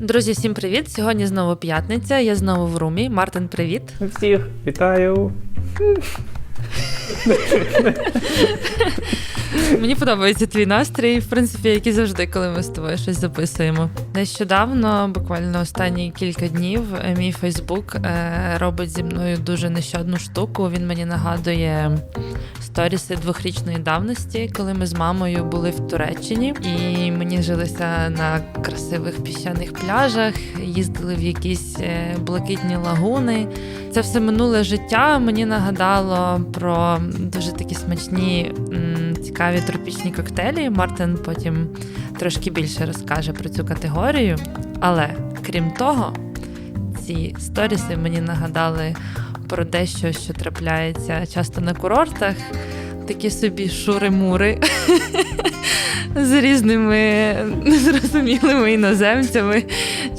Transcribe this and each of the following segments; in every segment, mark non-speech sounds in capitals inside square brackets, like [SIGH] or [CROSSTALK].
Друзі, всім привіт! Сьогодні знову п'ятниця. Я знову в румі. Мартин, привіт. Всіх вітаю. [LAUGHS] [LAUGHS] Мені подобається твій настрій, в принципі, як і завжди, коли ми з тобою щось записуємо. Нещодавно, буквально останні кілька днів, е, мій Фейсбук е, робить зі мною дуже нещадну штуку. Він мені нагадує сторіси двохрічної давності, коли ми з мамою були в Туреччині, і мені жилися на красивих піщаних пляжах, їздили в якісь е, блакитні лагуни. Це все минуле життя мені нагадало про дуже такі смачні, цікаві тропічні коктейлі. Мартин потім трошки більше розкаже про цю категорію. Але крім того, ці сторіси мені нагадали про дещо, що трапляється часто на курортах. Такі собі шури-мури [LAUGHS] з різними незрозумілими іноземцями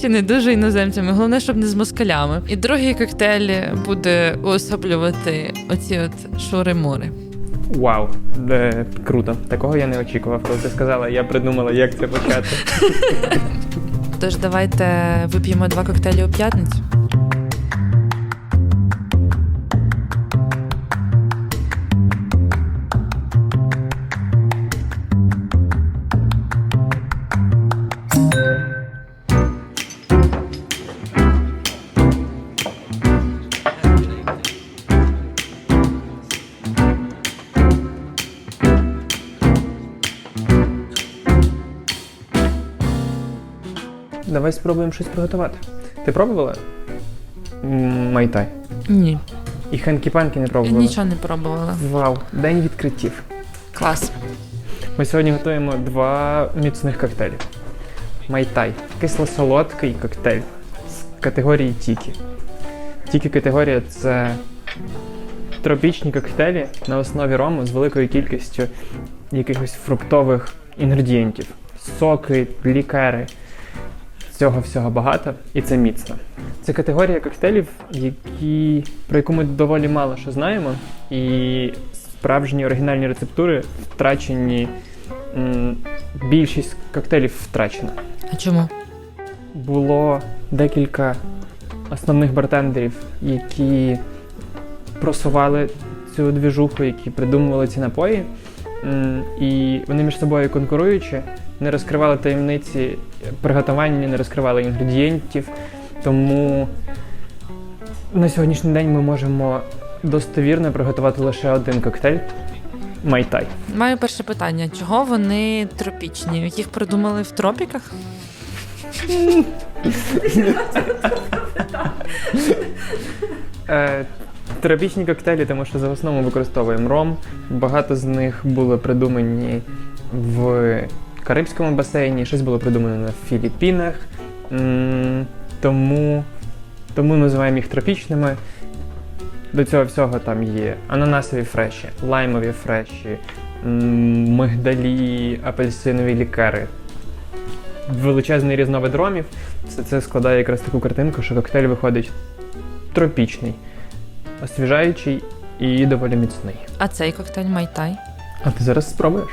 чи не дуже іноземцями. Головне, щоб не з москалями. І другий коктейль буде уособлювати оці от шури-мури. Вау, де круто. Такого я не очікував, коли ти сказала, я придумала, як це почати. [LAUGHS] Тож давайте вип'ємо два коктейлі у п'ятницю. Давай спробуємо щось приготувати. Ти пробувала? М, Майтай. Ні, І хенкі-панки не пробувала. нічого не пробувала. Вау, день відкриттів. Клас. Ми сьогодні готуємо два міцних коктейлі. Майтай. Кисло-солодкий коктейль з категорії Тікі. Тікі категорія це тропічні коктейлі на основі рому з великою кількістю якихось фруктових інгредієнтів. Соки, лікери. Цього всього багато, і це міцно. Це категорія коктейлів, які, про яку ми доволі мало що знаємо, і справжні оригінальні рецептури втрачені. м, Більшість коктейлів втрачена. А чому? Було декілька основних бартендерів, які просували цю двіжуху, які придумували ці напої. І вони між собою конкуруючи, не розкривали таємниці приготування, не розкривали інгредієнтів. Тому на сьогоднішній день ми можемо достовірно приготувати лише один коктейль Майтай. Маю перше питання: чого вони тропічні? Їх придумали в тропіках? Е, Тропічні коктейлі, тому що за основу використовуємо ром. Багато з них були придумані в Карибському басейні, щось було придумано на Філіппінах. Тому, тому називаємо їх тропічними. До цього всього там є ананасові фреші, лаймові фреші, мигдалі, апельсинові лікери. Величезний різновид ромів. Все це складає якраз таку картинку, що коктейль виходить тропічний, освіжаючий і доволі міцний. А цей коктейль Майтай? А ти зараз спробуєш?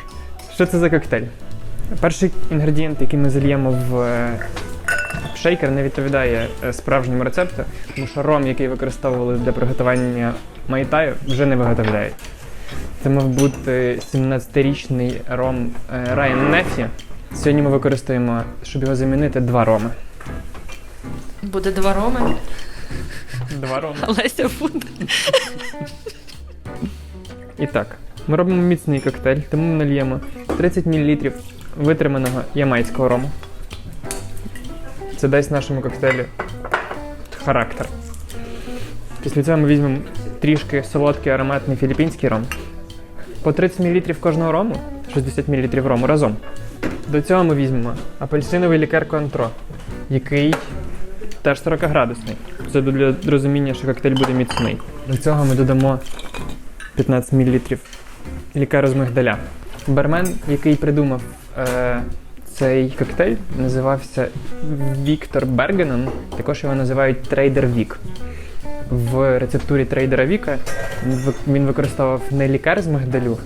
Що це за коктейль? Перший інгредієнт, який ми зальємо в е, шейкер, не відповідає е, справжньому рецепту, тому що ром, який використовували для приготування майтаю, вже не виготовляють. Це мав бути 17-річний ром е, Ryan Нефі. Сьогодні ми використаємо, щоб його замінити, два роми. Буде два роми. Два роми. [LAUGHS] Леся буде. І так, ми робимо міцний коктейль, тому ми нальємо 30 мл витриманого ямайського рому. Це дасть нашому коктейлю характер. Після цього ми візьмемо трішки солодкий ароматний філіппінський ром. По 30 мл кожного рому, 60 мл рому разом. До цього ми візьмемо апельсиновий лікер Коантро, який теж 40 градусний. Це для розуміння, що коктейль буде міцний. До цього ми додамо 15 мл лікару з мигдаля. Бармен, який придумав е, цей коктейль, називався Віктор Бергенен. Також його називають Трейдер Вік. В рецептурі трейдера Віка він використовував не лікар з мигдалю,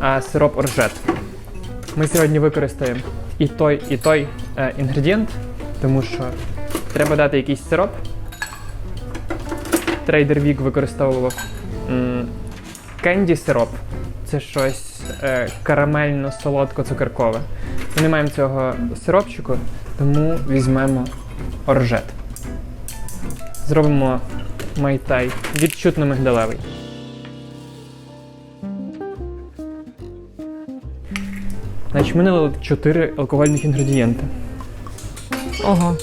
а сироп оржет. Ми сьогодні використаємо і той, і той е, інгредієнт, тому що треба дати якийсь сироп. Трейдер Вік використовував кенді сироп. Це щось е, карамельно-солодко-цукеркове. Ми не маємо цього сиропчику, тому візьмемо оржет. Зробимо майтай відчутно мигдалевий. Значить, ми налили 4 алкогольних інгредієнти. Ого.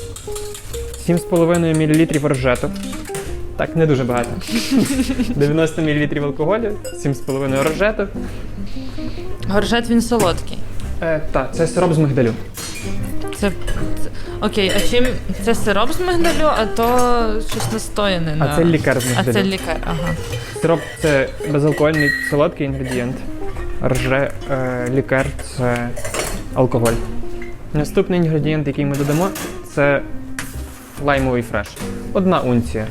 7,5 мл оржету. Так, не дуже багато. [LAUGHS] 90 мл алкоголю, 7,5 оржету. Горжет він солодкий. Е, так, це сироп з мигдалю. Це, це окей, а чим це сироп з мигдалю, а то щось настояне на. А це лікар з А мигдалю. це лікар, ага. Сироп це безалкогольний солодкий інгредієнт. Рже е, лікар це алкоголь. Наступний інгредієнт, який ми додамо, це лаймовий фреш. Одна унція.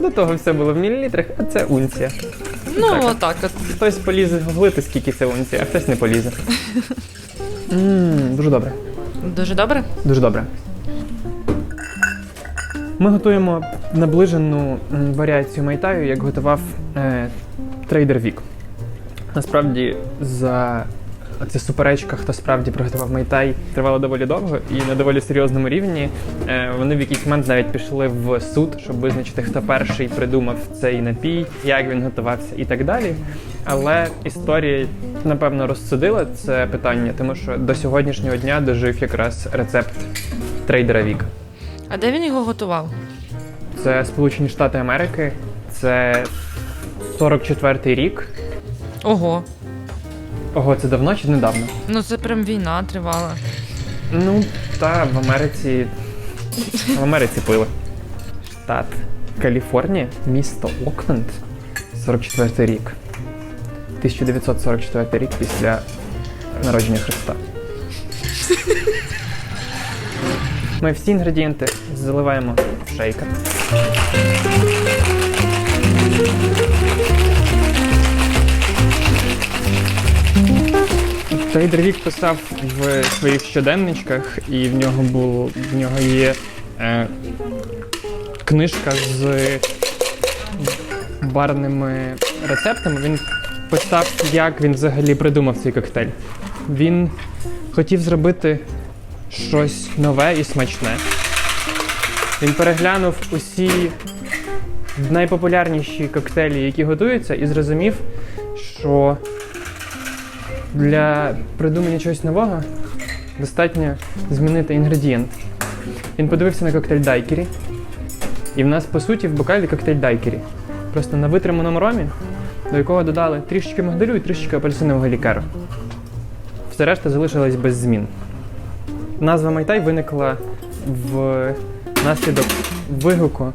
До того все було в мілілітрах, а це унція. Ну, Так. отак от. Хтось полізе гуглити, скільки це унція, а хтось не полізе. Мм, дуже добре. Дуже добре. Дуже добре. Ми готуємо наближену варіацію майтаю, як готував е, трейдер Вік. Насправді, за ця суперечка, хто справді приготував майтай, тривала доволі довго і на доволі серйозному рівні. Е, вони в якийсь момент навіть пішли в суд, щоб визначити, хто перший придумав цей напій, як він готувався і так далі. Але історія, напевно, розсудила це питання, тому що до сьогоднішнього дня дожив якраз рецепт трейдера Віка. А де він його готував? Це Сполучені Штати Америки, це 44-й рік. Ого. Ого, це давно чи недавно? Ну це прям війна тривала. Ну, та в Америці. В Америці пили. Штат Каліфорнія, місто Окленд, 44 рік. 1944 рік після народження Христа. Ми всі інгредієнти заливаємо в шейкер. Трейдер Вік писав в своїх щоденничках, і в нього було в нього є е, книжка з барними рецептами. Він писав, як він взагалі придумав цей коктейль. Він хотів зробити щось нове і смачне. Він переглянув усі найпопулярніші коктейлі, які готуються, і зрозумів, що для придумання чогось нового достатньо змінити інгредієнт. Він подивився на коктейль дайкері, і в нас, по суті, в бокалі коктейль дайкері. Просто на витриманому ромі, до якого додали трішечки мигдалю і трішечки апельсинового лікеру. Все решта залишилось без змін. Назва Майтай виникла в наслідок вигуку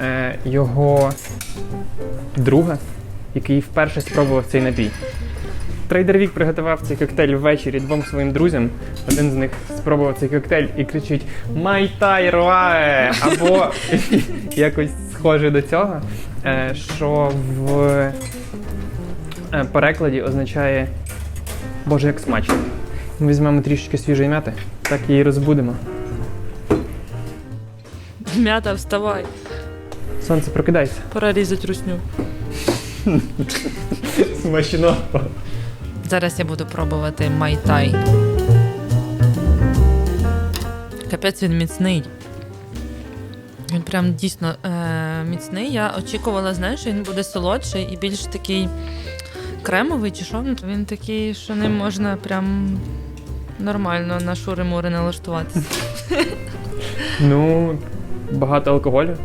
е, його друга, який вперше спробував цей напій. Трейдер Вік приготував цей коктейль ввечері двом своїм друзям. Один з них спробував цей коктейль і кричить Майтай руае! Або [LAUGHS] якось схоже до цього, е, що в е, перекладі означає Боже, як смачно. Ми візьмемо трішечки свіжої м'яти, так її розбудемо. Мята, вставай. Сонце, прокидайся. Пора різати русню. [LAUGHS] Смачно. Зараз я буду пробувати майтай. Капець він міцний. Він прям дійсно е- міцний. Я очікувала, знаєш, що він буде солодший і більш такий кремовий чи що. Ну, Він такий, що ним можна прям нормально на шури-мури налаштуватися. Ну, багато алкоголю,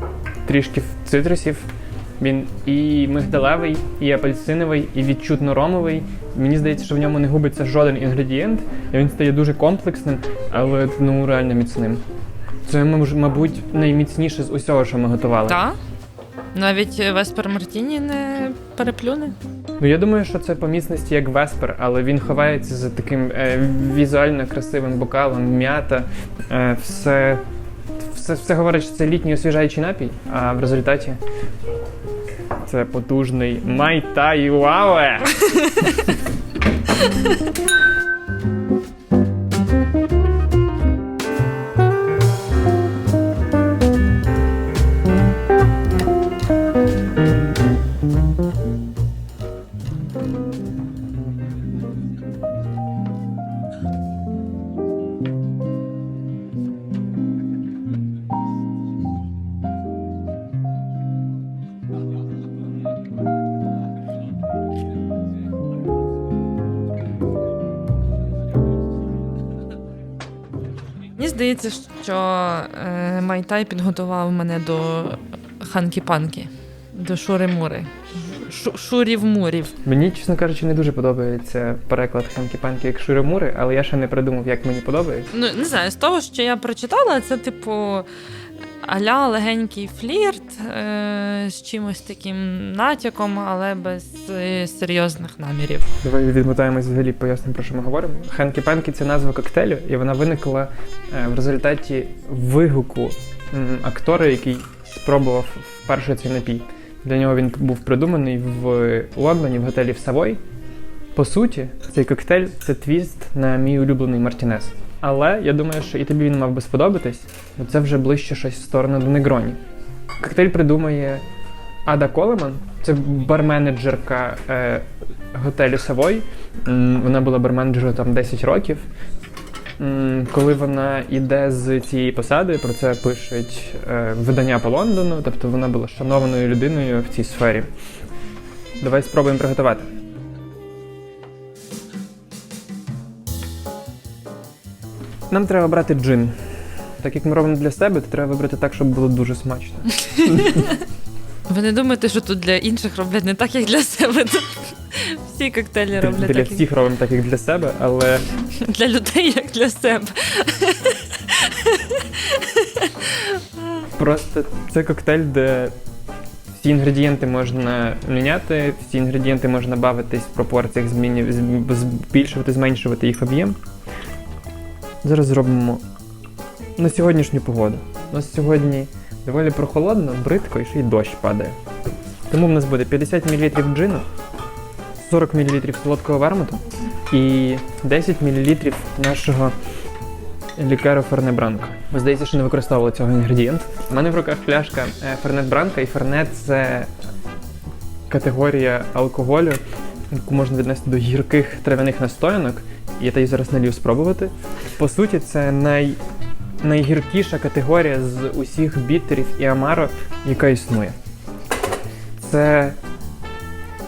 трішки цитрусів. Він і мигдалевий, і апельсиновий, і відчутно ромовий. Мені здається, що в ньому не губиться жоден інгредієнт, і він стає дуже комплексним, але ну реально міцним. Це, мабуть, найміцніше з усього, що ми готували. Так? Навіть Веспер Мартіні не переплюне. Ну я думаю, що це по міцності як Веспер, але він ховається за таким е, візуально красивим бокалом, м'ята, е, все, все, все говорить, що це літній освіжаючий напій, а в результаті це потужний Майтай [LAUGHS] здається, що е, Майтай підготував мене до ханкі-панки, до шури-мури. Шурів-мурів. Мені, чесно кажучи, не дуже подобається переклад ханкі-панки як шури-мури, але я ще не придумав, як мені подобається. Ну, не знаю, з того, що я прочитала, це типу аля легенький флірт е, з чимось таким натяком, але без е, серйозних намірів. Давай відмотаємось взагалі, пояснимо, про що ми говоримо. Хенкі-пенкі це назва коктейлю, і вона виникла е, в результаті вигуку актора, який спробував вперше цей напій. Для нього він був придуманий в Лондоні в готелі в Савой. По суті, цей коктейль це твіст на мій улюблений Мартінес. Але я думаю, що і тобі він мав би сподобатись, бо це вже ближче щось в сторону до Негроні. Коктейль придумує Ада Колеман, це барменеджерка е, готелю Савой. Вона була барменеджером там 10 років. Коли вона йде з цієї посади, про це пишуть е, видання по Лондону, тобто вона була шанованою людиною в цій сфері. Давай спробуємо приготувати. Нам треба брати джин. Так як ми робимо для себе, то треба вибрати так, щоб було дуже смачно. [LAUGHS] Ви не думаєте, що тут для інших роблять не так, як для себе. Тут всі коктейлі роблять Для так, як всіх робимо так, як для себе, але для людей, як для себе. Просто це коктейль, де всі інгредієнти можна міняти, всі інгредієнти можна бавитись в пропорціях, змінювати, збільшувати, зменшувати їх об'єм. Зараз зробимо на сьогоднішню погоду. У нас сьогодні доволі прохолодно, бридко і ще й дощ падає. Тому в нас буде 50 мл джину, 40 мл солодкого вермуту і 10 мл нашого лікеру Ферне Бранко. Ви здається, що не використовували цього інгредієнту. У мене в руках пляшка е, Фернет Бранка, і Фернет це категорія алкоголю, яку можна віднести до гірких трав'яних настоянок. Я її зараз налів спробувати. По суті, це най... найгіркіша категорія з усіх бітерів і амаро, яка існує. Це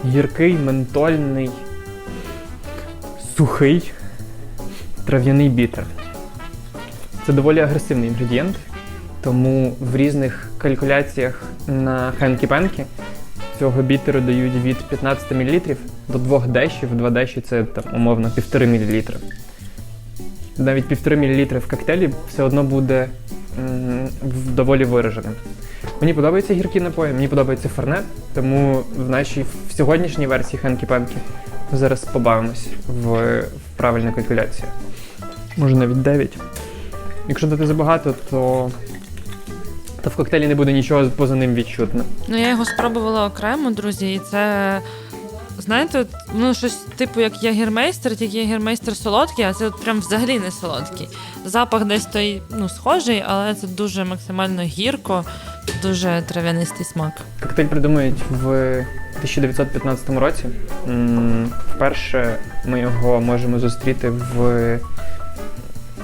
гіркий, ментольний, сухий трав'яний бітер. Це доволі агресивний інгредієнт, тому в різних калькуляціях на хенкі-пенкі цього бітеру дають від 15 мл до 2 дешів. 2 деші це там, умовно 1,5 мл. Навіть 1,5 мл в коктейлі все одно буде м, доволі вираженим. Мені подобаються гіркі напої, мені подобається фернет, тому в нашій в сьогоднішній версії хенкі-пенкі ми зараз побавимось в, в правильну калькуляцію. Може навіть 9. Якщо дати забагато, то, то в коктейлі не буде нічого поза ним відчутно. Ну, я його спробувала окремо, друзі, і це. Знаєте, ну щось типу як ягермейстер, тільки ягермейстер солодкий, а це от прям взагалі не солодкий. Запах десь той ну, схожий, але це дуже максимально гірко, дуже трав'янистий смак. Коктейль придумують в 1915 році. Вперше ми його можемо зустріти в,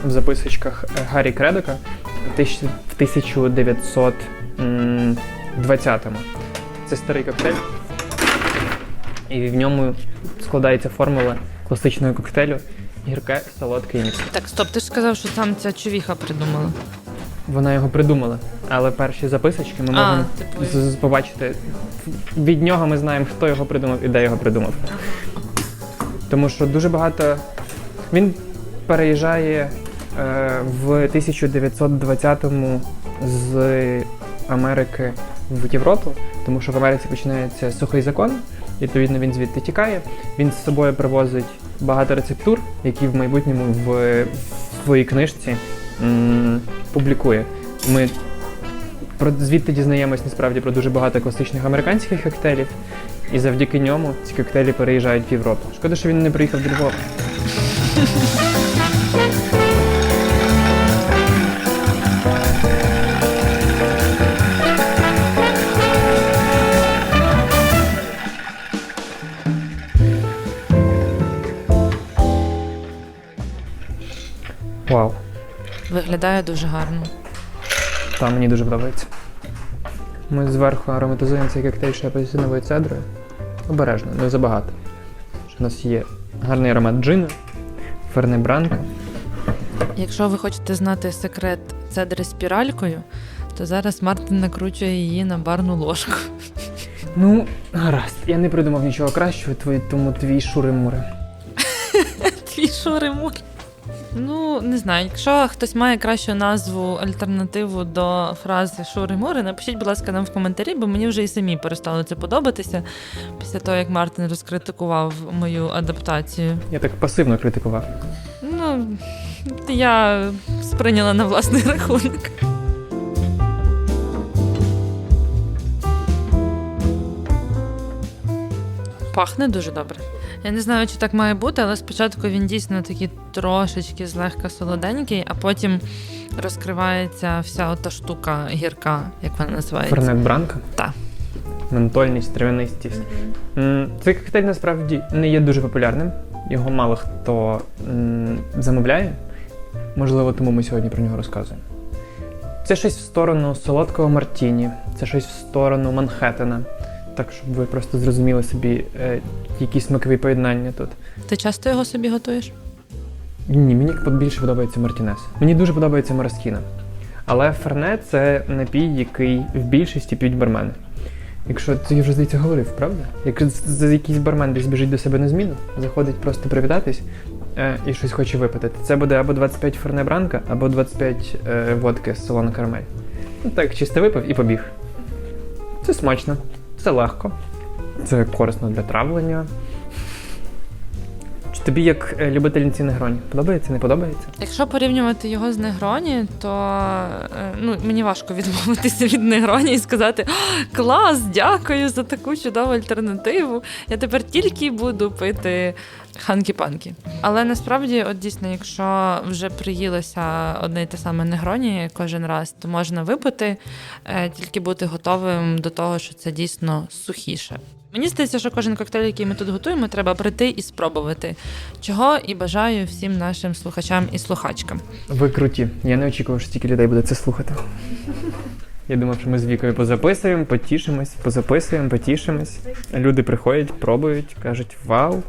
в записочках Гаррі Кредока в тисяч- в 1920-му. Це старий коктейль. І в ньому складається формула класичного коктейлю гірке, солодке і міцне. Так, стоп, ти ж сказав, що сам ця човіха придумала. Вона його придумала, але перші записочки ми можемо типу- з- з- побачити. Від нього ми знаємо, хто його придумав і де його придумав. Тому що дуже багато. Він переїжджає е, в 1920-му з Америки в Європу, тому що в Америці починається сухий закон, відповідно він звідти тікає. Він з собою привозить багато рецептур, які в майбутньому в, своїй книжці м, публікує. Ми про звідти дізнаємось насправді про дуже багато класичних американських коктейлів, і завдяки ньому ці коктейлі переїжджають в Європу. Шкода, що він не приїхав до Львова. Виглядає дуже гарно. там мені дуже подобається. Ми зверху ароматизуємо цей коктейль ще апельсиновою цедрою. Обережно, не забагато. У нас є гарний аромат джину, ферне бранка Якщо ви хочете знати секрет цедри спіралькою, то зараз Мартин накручує її на барну ложку. Ну, гаразд, я не придумав нічого кращого, тому твій шури-мури. [LAUGHS] Твій шуримур. Ну, не знаю, якщо хтось має кращу назву альтернативу до фрази шури-мури, напишіть, будь ласка, нам в коментарі, бо мені вже і самі перестало це подобатися після того, як Мартин розкритикував мою адаптацію. Я так пасивно критикував. Ну, я сприйняла на власний рахунок. Пахне дуже добре. Я не знаю, чи так має бути, але спочатку він дійсно такий трошечки злегка солоденький, а потім розкривається вся ота штука гірка, як вона називається. Фернет Бранка. Так. Ментольність, травянистість. М, Цей коктейль насправді не є дуже популярним. Його мало хто м, замовляє. Можливо, тому ми сьогодні про нього розказуємо. Це щось в сторону солодкого Мартіні, це щось в сторону Манхеттена. Так, щоб ви просто зрозуміли собі, е, які смакові поєднання тут. Ти часто його собі готуєш? Ні, мені більше подобається Мартінес. Мені дуже подобається Мороскіна. Але Ферне це напій, який в більшості п'ють бармени. Якщо це я вже здається говорив, правда? Якщо якийсь бармен десь біжить до себе на зміну, заходить просто привітатись е, і щось хоче випити, це буде або 25 Ферне Бранка, або 25 е, водки з салону карамель. Ну так, чисто випив і побіг. Це смачно, це легко, це корисно для травлення. Тобі, як е, любительниці негроні, подобається, не подобається? Якщо порівнювати його з Негроні, то е, ну, мені важко відмовитися від Негроні і сказати клас, дякую за таку чудову альтернативу. Я тепер тільки буду пити ханкі-панкі. Але насправді, от дійсно, якщо вже приїлося одне й те саме Негроні кожен раз, то можна випити, е, тільки бути готовим до того, що це дійсно сухіше. Мені здається, що кожен коктейль, який ми тут готуємо, треба прийти і спробувати. Чого і бажаю всім нашим слухачам і слухачкам. Ви круті. Я не очікував, що стільки людей буде це слухати. Я думав, що ми з вікою позаписуємо, потішимось, позаписуємо, потішимось. Люди приходять, пробують, кажуть вау.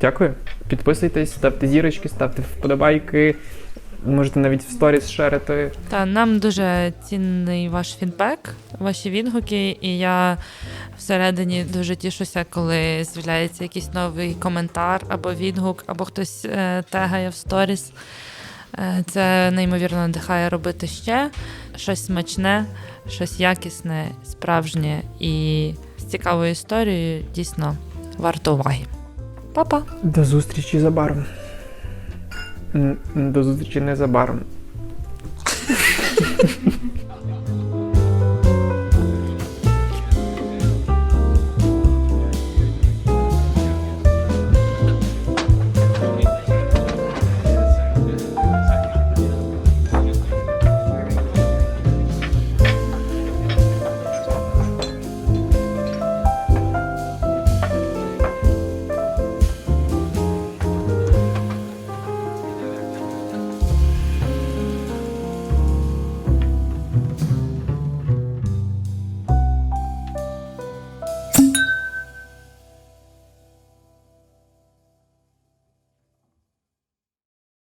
Дякую. Підписуйтесь, ставте зірочки, ставте вподобайки. Можете навіть в сторіс шерити. Та нам дуже цінний ваш фідбек, ваші відгуки, і я всередині дуже тішуся, коли з'являється якийсь новий коментар або відгук, або хтось е, тегає в сторіс. Е, це неймовірно надихає робити ще щось смачне, щось якісне, справжнє і з цікавою історією дійсно варто уваги. Па-па! До зустрічі забаром. До зустрічі незабаром. [LAUGHS]